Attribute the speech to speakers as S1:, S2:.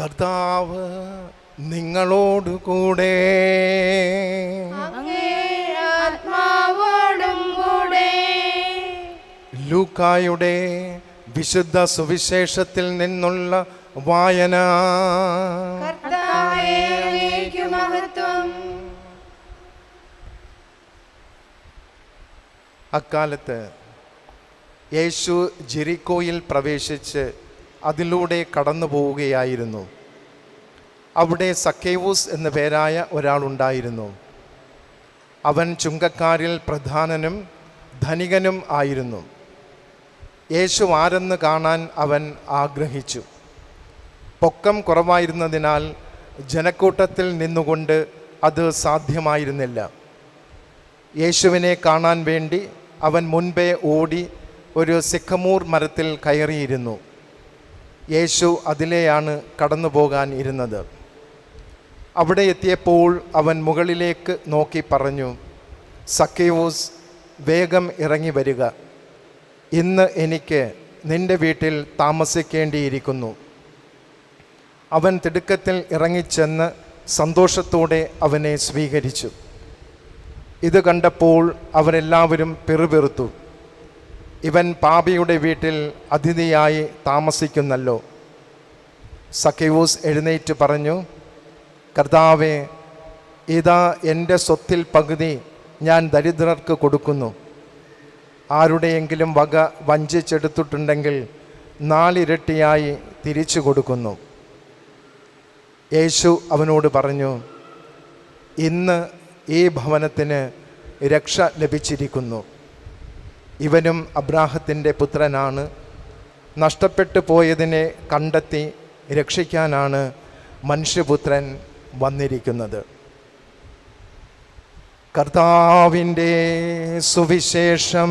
S1: കർത്താവ് നിങ്ങളോട് കൂടെ
S2: അങ്ങേ ആത്മാവോടും കൂടെ.
S1: ലൂക്കായുടെ വിശുദ്ധ സുവിശേഷത്തിൽ നിന്നുള്ള വായന. അക്കാലത്ത് യേശു ജെറിക്കോയിൽ പ്രവേശിച്ച് അതിലൂടെ കടന്നു പോവുകയായിരുന്നു. അവിടെ സക്കേവൂസ് എന്ന പേരായ ഒരാളുണ്ടായിരുന്നു. അവൻ ചുങ്കക്കാരിൽ പ്രധാനനും ധനികനും ആയിരുന്നു. യേശു ആരെന്ന് കാണാൻ അവൻ ആഗ്രഹിച്ചു. പൊക്കം കുറവായിരുന്നതിനാൽ ജനക്കൂട്ടത്തിൽ നിന്നുകൊണ്ട് അത് സാധ്യമായിരുന്നില്ല. യേശുവിനെ കാണാൻ വേണ്ടി അവൻ മുൻപേ ഓടി ഒരു സിഖമൂർ മരത്തിൽ കയറിയിരുന്നു. യേശു അതിലെയാണ് കടന്നു പോകാൻ ഇരുന്നത്. അവിടെ എത്തിയപ്പോൾ അവൻ മുകളിലേക്ക് നോക്കി പറഞ്ഞു സക്കേവോസ് വേഗം ഇറങ്ങി വരിക. ഇന്ന് എനിക്ക് നിന്റെ വീട്ടിൽ താമസിക്കേണ്ടിയിരിക്കുന്നു. അവൻ തിടുക്കത്തിൽ ഇറങ്ങിച്ചെന്ന് സന്തോഷത്തോടെ അവനെ സ്വീകരിച്ചു. ഇത് കണ്ടപ്പോൾ അവരെല്ലാവരും പിറുപിറുത്തു. ഇവൻ പാപിയുടെ വീട്ടിൽ അതിഥിയായി താമസിക്കുന്നല്ലോ. സഖ്യൂസ് എഴുന്നേറ്റ് പറഞ്ഞു കർത്താവെ ഇതാ എന്റെ സ്വത്തിൽ പകുതി ഞാൻ ദരിദ്രർക്ക് കൊടുക്കുന്നു. ആരുടെയെങ്കിലും വക വഞ്ചിച്ചെടുത്തിട്ടുണ്ടെങ്കിൽ നാലിരട്ടിയായി തിരിച്ചു കൊടുക്കുന്നു. യേശു അവനോട് പറഞ്ഞു ഇന്ന് ഈ ഭവനത്തിന് രക്ഷ ലഭിച്ചിരിക്കുന്നു. ഇവനും അബ്രാഹത്തിന്റെ പുത്രനാണ്. നഷ്ടപ്പെട്ടു പോയതിനെ കണ്ടെത്തി രക്ഷിക്കാനാണ് മനുഷ്യപുത്രൻ വന്നിരിക്കുന്നത്. കർത്താവിന്റെ സുവിശേഷം